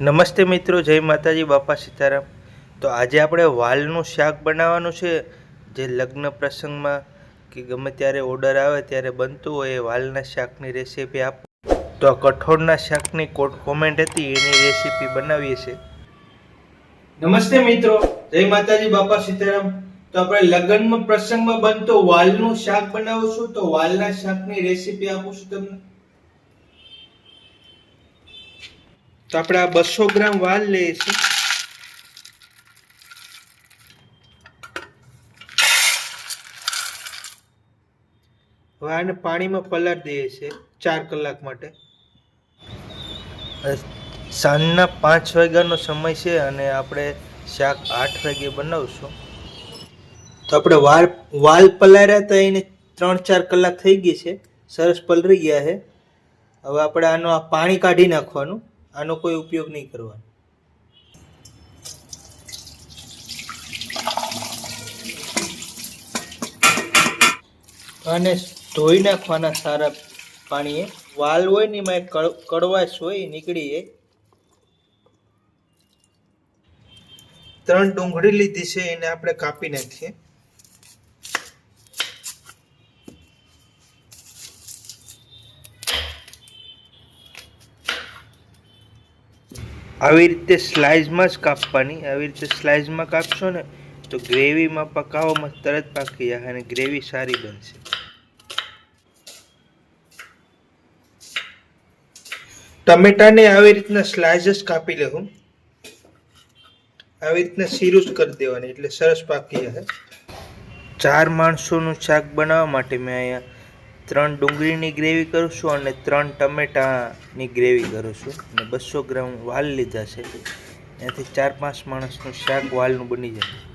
નમસ્તે મિત્રો, જય માતાજી, બાપા સીતારામ. તો આજે આપણે વાલનું શાક બનાવવાનું છે. જે લગ્ન પ્રસંગમાં કે ગમે ત્યારે ઓર્ડર આવે ત્યારે બનતું હોય એ વાલના શાકની રેસીપી આપો. તો કઠોળના શાકની કોટ કોમેન્ટ હતી, એની રેસીપી બનાવીએ છીએ. નમસ્તે મિત્રો, જય માતાજી, બાપા સીતારામ. તો આપણે લગ્નમાં પ્રસંગમાં બનતો વાલનું શાક બનાવશું. તો વાલના શાકની રેસીપી આપું છું તમને. તો આપણે આ બસો ગ્રામ વાલ લઈએ છીએ વાળને પાણીમાં પલાળી દઈએ છીએ ચાર કલાક માટે. સાંજના પાંચ વાગ્યાનો સમય છે અને આપણે શાક આઠ વાગે બનાવશું. તો આપણે વાલ વાલ પલાળ્યા હતા એને ત્રણ ચાર કલાક થઈ ગઈ છે. સરસ પલળી ગયા છે. હવે આપણે આનો આ પાણી કાઢી નાખવાનું. આનો કોઈ ઉપયોગ નહીં કરવાનો. અને ધોઈ નાખવાના સારા પાણીએ વાલ હોય ને એમાં કડ- કડવાશ હોય નીકળી જાય. ત્રણ ડુંગળી લીધી છે એને આપણે કાપી નાખીએ. આવી રીતે સ્લાઇસમાં જ કાપવાની, આવી રીતે સ્લાઇસમાં કાપશો ને, તો ગ્રેવીમાં પકાવવામાં તરત પાકી જાય અને ગ્રેવી સારી બનશે. ટમેટાને આવી રીતના સ્લાઇસીસ કાપી લેવું આવી રીતના સીરું જ કરી દેવાની, એટલે સરસ પાકી જાય ચાર માણસોનું શાક બનાવવા માટે મેં અહીંયા ત્રણ ડુંગળીની ગ્રેવી કરું છું અને ત્રણ ટમેટાની ગ્રેવી કરું છું. અને બસો ગ્રામ વાલ લીધા છે. એનાથી ચાર પાંચ માણસનું શાક વાલનું બની જાય.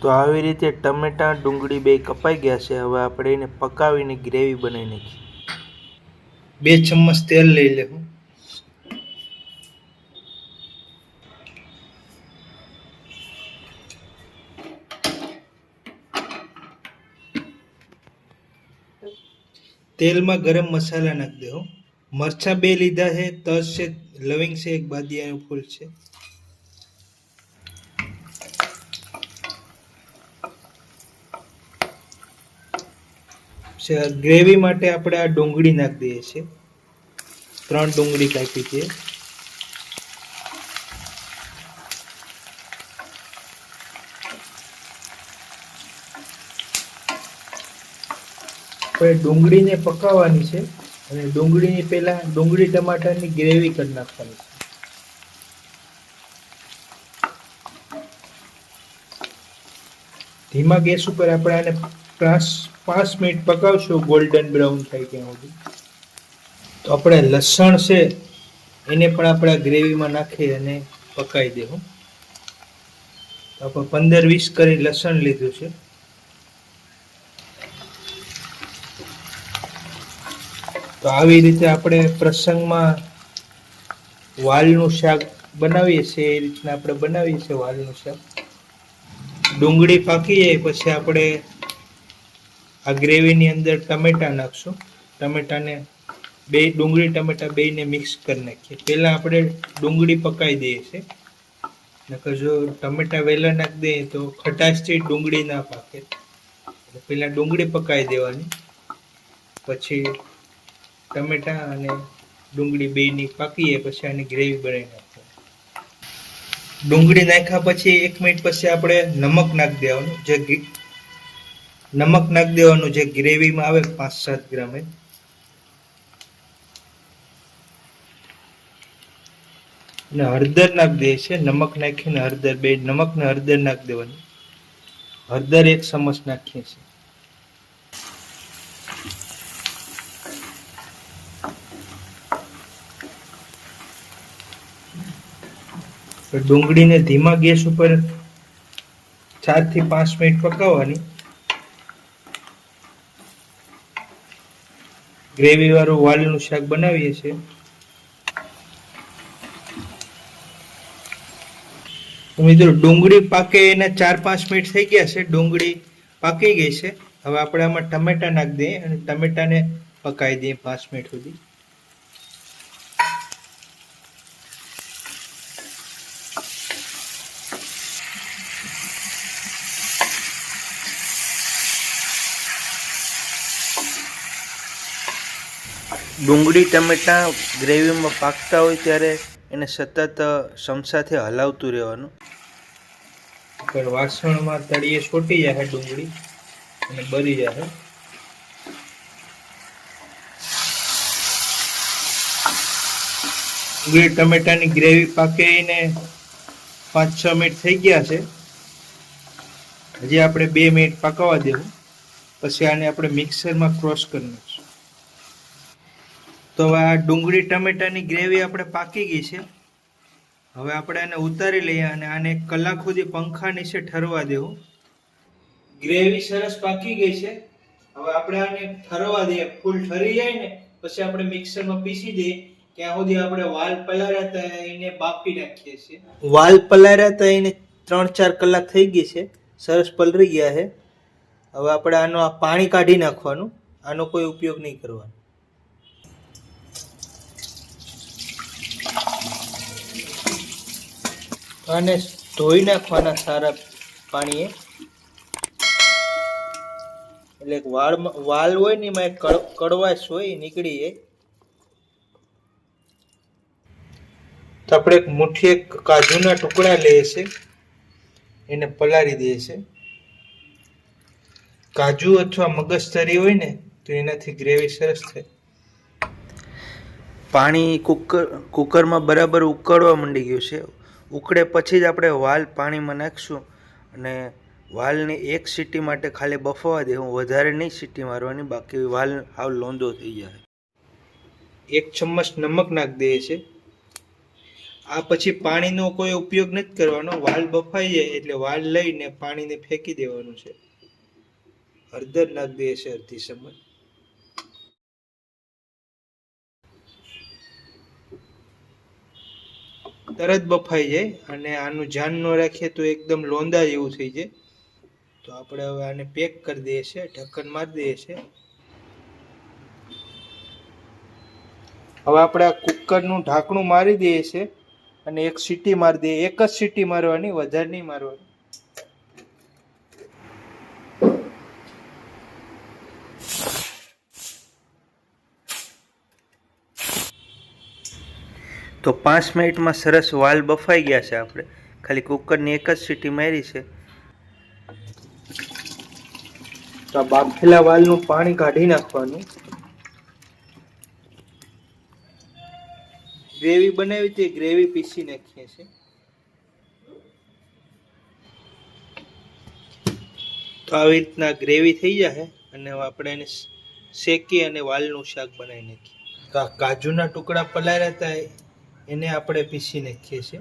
તો આવી રીતે ટમેટા, ડુંગળી બે કપાઈ ગયા છે. હવે આપણે એને પકાવીને ગ્રેવી બનાવી નાખીએ. બે ચમચ તેલ લઈ લેવું. તેલમાં ગરમ મસાલા નાખી દેવો મરચાં બે લીધા છે તજ છે, લવિંગ છે, એક બાદિયાનું ફૂલ છે. ગ્રેવી માટે આપણે આ ડુંગળી નાખી દઈએ છીએ. ત્રણ ડુંગળી કાપી છે. આપણે ડુંગળીને પકાવવાની છે અને ડુંગળીની પહેલાં ડુંગળી ટમાટરની ગ્રેવી કરી નાખવાની છે. ધીમા ગેસ ઉપર આપણે આને પાંચ પાંચ મિનિટ પકાવશું, ગોલ્ડન બ્રાઉન થાય ત્યાં સુધી. તો આપણે લસણ છે, એને પણ આપણે ગ્રેવીમાં નાખી અને પકાવી દેવું. આપણે પંદર, વીસ કરી લસણ લીધું છે. તો આવી રીતે આપણે પ્રસંગમાં વાલનું શાક બનાવીએ છીએ, એ રીતના આપણે બનાવીએ છીએ વાલનું શાક. ડુંગળી પાકી જાય પછી આપણે આ ગ્રેવીની અંદર ટમેટા નાખશું. ટમેટાને બે, ડુંગળી, ટમેટા બેયને મિક્સ કરી નાખીએ. પહેલાં આપણે ડુંગળી પકાવી દઈએ છીએ. નકર જો ટમેટા વહેલા નાખી દઈએ તો ખટાશથી ડુંગળી ના પાકે. પહેલાં ડુંગળી પકાવી દેવાની. પછી ટમેટા અને ડુંગળી બેની પાકીએ પછી આની ગ્રેવી બનાવી નાખો ડુંગળી નાખ્યા પછી એક મિનિટ પછી આપણે નમક નાખી દેવાનું. જે નમક નાખી દેવાનું જે ગ્રેવીમાં આવે પાંચ સાત ગ્રામ એ અને હળદર નાખી દે છે નમક નાખીને હળદર બે નમક ને હળદર નાખી દેવાની. હળદર એક ચમચ નાખીએ છીએ. ડુંગળીને ધીમા ગેસ ઉપર ચારથી પાંચ મિનિટ પકાવવાની. ગ્રેવી વાળું વાલનું શાક બનાવીએ છીએ. મિત્રો, ડુંગળી પાકે એના ચાર પાંચ મિનિટ થઈ ગયા છે. ડુંગળી પાકી ગઈ છે. હવે આપણે આમાં ટમેટા નાખી દઈએ અને ટમેટાને પકાવી દઈએ પાંચ મિનિટ સુધી. ડુંગળી ટમેટા ગ્રેવીમાં પાકતા હોય ત્યારે એને સતત ચમચાથી હલાવતું રહેવાનું. વાસણમાં તળીએ છોટી જાય ડુંગળી અને બળી જાય. ડુંગળી ટમેટાની ગ્રેવી પાકીને પાંચ છ મિનિટ થઈ ગયા છે. હજી આપણે બે મિનિટ પકાવવા દેવું. પછી આને આપણે મિક્સરમાં ક્રોસ કરી નાખીશું. તો હવે આ ડુંગળી ટમેટાની ગ્રેવી આપણે પાકી ગઈ છે. હવે આપણે આને ઉતારી લઈએ અને આને કલાક સુધી પંખા નીચે ઠરવા દેવું. ગ્રેવી સરસ પાકી ગઈ છે. હવે આપણે આને ઠરવા દઈએ. ફૂલ ઠરી જાય ને, પછી આપણે મિક્સરમાં પીસી દઈએ. ત્યાં સુધી આપણે વાલ પલાર્યા હતા એને બાફી નાખીએ છીએ. વાલ પલાર્યા હતા એને ત્રણ ચાર કલાક થઈ ગઈ છે. સરસ પલરી ગયા છે. હવે આપણે આનો આ પાણી કાઢી નાખવાનું. આનો કોઈ ઉપયોગ નહીં કરવાનો. આને ધોઈ નાખવાના સારા પાણીએ. એટલે એક વાળ વાલ હોય ને એમાં એક કડ- કડવાશ હોય નીકળી જાય. તો આપણે એક મુઠ્ઠી, એક કાજુના ટુકડા લઈએ છે. એને પલાળી દઈએ છે. કાજુ અથવા મગજતરી હોય ને તો એનાથી ગ્રેવી સરસ થાય. પાણી કુકર, કુકરમાં બરાબર ઉકળવા માંડી ગયું છે. ઉકળે પછી જ આપણે વાલ પાણીમાં નાખીશું અને વાલને એક સીટી માટે ખાલી બફવા દેવું વધારે નહીં સીટી મારવાની, બાકી વાલ હાવ લોંદો થઈ જાય. એક ચમચ નમક નાખી દઈએ છે આ પછી પાણીનો કોઈ ઉપયોગ નથી કરવાનો. વાલ બફાઈ જાય એટલે વાલ લઈને પાણીને ફેંકી દેવાનું છે. હળદર નાખી દઈએ છે અડધી ચમચ. તરત બફાઈ જાય અને આનું ધ્યાન ન રાખીએ તો એકદમ લોંદા જેવું થઈ જાય. તો આપણે હવે આને પેક કરી દઈએ છીએ, ઢક્કન મારી દઈએ છીએ. હવે આપણે આ કુકરનું ઢાંકણું મારી દઈએ છીએ અને એક સીટી મારી દઈએ, એક જ સીટી મારવાની, વધારે નહીં મારવાની. તો પાંચ મિનિટમાં સરસ વાલ બફાઈ ગયા છે આપણે. ખાલી કુકરની એક જ સીટી મારી છે. તો આ બાફેલા વાલનું પાણી કાઢી નાખવાનું. ગ્રેવી બનાવી તે ગ્રેવી પીસી નાખીએ છીએ. તો આવી રીતના ગ્રેવી થઈ જાય અને આપણે એને શેકી અને વાલનું શાક બનાવી નાખીએ. કાજુના ટુકડા પલાળ્યા હતા એને આપણે પીસી નાખીએ છીએ.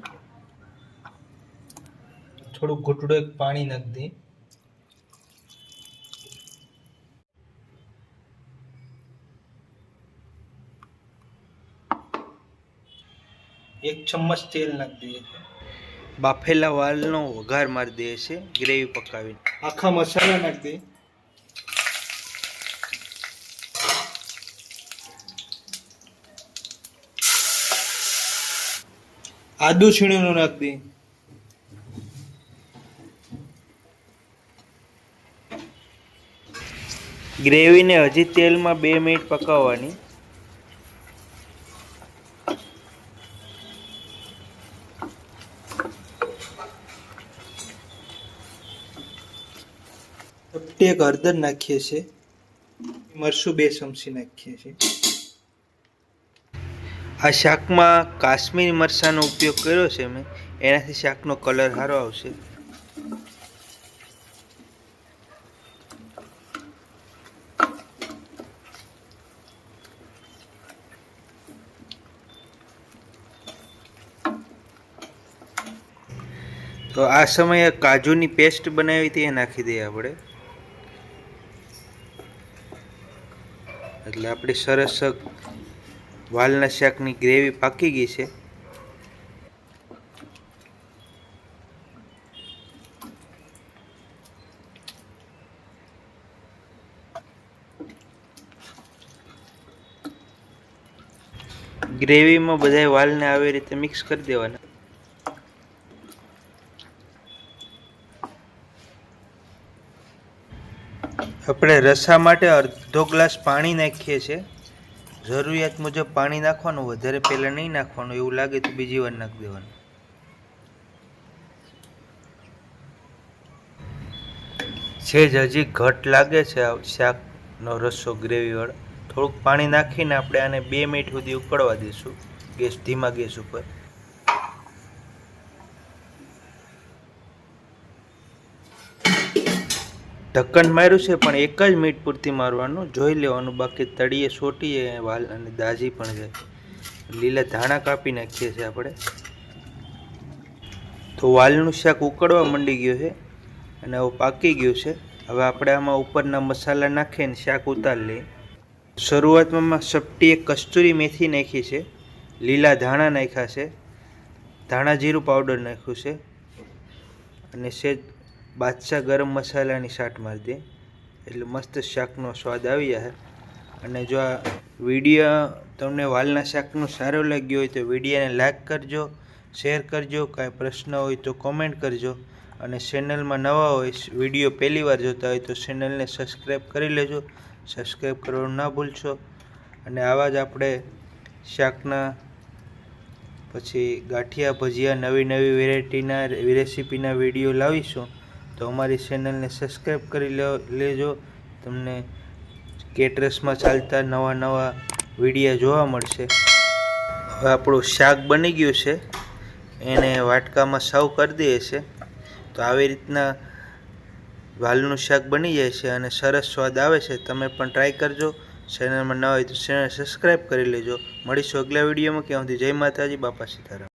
થોડું ઘૂંટડું એક પાણી નાખી દઈએ. એક ચમચ તેલ નાખી દઈએ. બાફેલા વાલનો વઘાર મારી દઈએ છે ગ્રેવી પકાવીને. આખા મસાલા નાખી દઈએ. આદુ છીણીનું નાખ દે. ગ્રેવીને હજી તેલમાં બે મિનિટ પકાવવાની. એક હળદર નાખીએ છીએ. મરસું બે ચમચી નાખીએ છીએ. આ શાકમાં કાશ્મીરી મરચાંનો ઉપયોગ કર્યો છે મેં. એનાથી શાકનો કલર સારો આવશે. તો આ સમયે કાજુની પેસ્ટ બનાવી હતી, એ નાખી દઈએ આપણે. એટલે આપણી સરસ વાલના શાકની ગ્રેવી પાકી ગઈ છે. ગ્રેવીમાં બધા વાલને આવી રીતે મિક્સ કરી દેવાના. આપણે રસા માટે અડધો ગ્લાસ પાણી નાખીએ છીએ. જરૂરિયાત મુજબ પાણી નાખવાનું, વધારે પહેલાં નહીં નાખવાનું, એવું લાગે તો બીજી વાર નાખી દેવાનું. સેજ હજી ઘટ લાગે છે શાકનો રસો ગ્રેવીવાળો. થોડુંક પાણી નાખીને આપણે આને બે મિનિટ સુધી ઉકળવા દઈશું ગેસ, ધીમા ગેસ ઉપર. ઢક્કન માર્યું છે, પણ એક જ મિનિટ પૂરતી મારવાનું. જોઈ લેવાનું બાકી તળીએ સોટીએ વાલ અને દાજી પણ જાય લીલા ધાણા કાપી નાખીએ છીએ આપણે. તો વાલનું શાક ઉકળવા માંડી ગયું છે અને હવે પાકી ગયું છે. હવે આપણે આમાં ઉપરના મસાલા નાખીને શાક ઉતારી લઈએ. શરૂઆતમાં સપટી એક કસ્તુરી મેથી નાખી છે. લીલા ધાણા નાખ્યા છે. ધાણા જીરું પાવડર નાખ્યું છે. અને સેજ બાદશાહ ગરમ મસાલાની શાટ મારી દે. એટલે મસ્ત શાકનો સ્વાદ આવી જાય. અને જો આ વીડિયો તમને વાલના શાકનું સારો લાગ્યો હોય તો વિડીયોને લાઇક કરજો, શેર કરજો, કાંઈ પ્રશ્ન હોય તો કોમેન્ટ કરજો. અને ચેનલમાં નવા હોય, વીડિયો પહેલી વાર જોતા હોય તો ચેનલને સબસ્ક્રાઈબ કરી લેજો. સબસ્ક્રાઈબ કરવાનું ના ભૂલશો. અને આવા જ આપણે શાકના, પછી ગાંઠિયા ભજીયા નવી નવી વેરાયટીના રેસીપીના વીડિયો લાવીશું. તો અમારી ચેનલને સબસ્ક્રાઈબ કરી લેજો. તમને કેટરસમાં ચાલતા નવા નવા વિડીયા જોવા મળશે. હવે આપણું શાક બની ગયું છે. એને વાટકામાં સર્વ કરી દઈએ છે. તો આવી રીતના વાલનું શાક બની જાય છે અને સરસ સ્વાદ આવે છે. તમે પણ ટ્રાય કરજો. ચેનલમાં ન હોય તો ચેનલ સબસ્ક્રાઈબ કરી લેજો. મળીશું અગલા વિડીયોમાં. ક્યાં સુધી જય માતાજી, બાપા સીતારામ.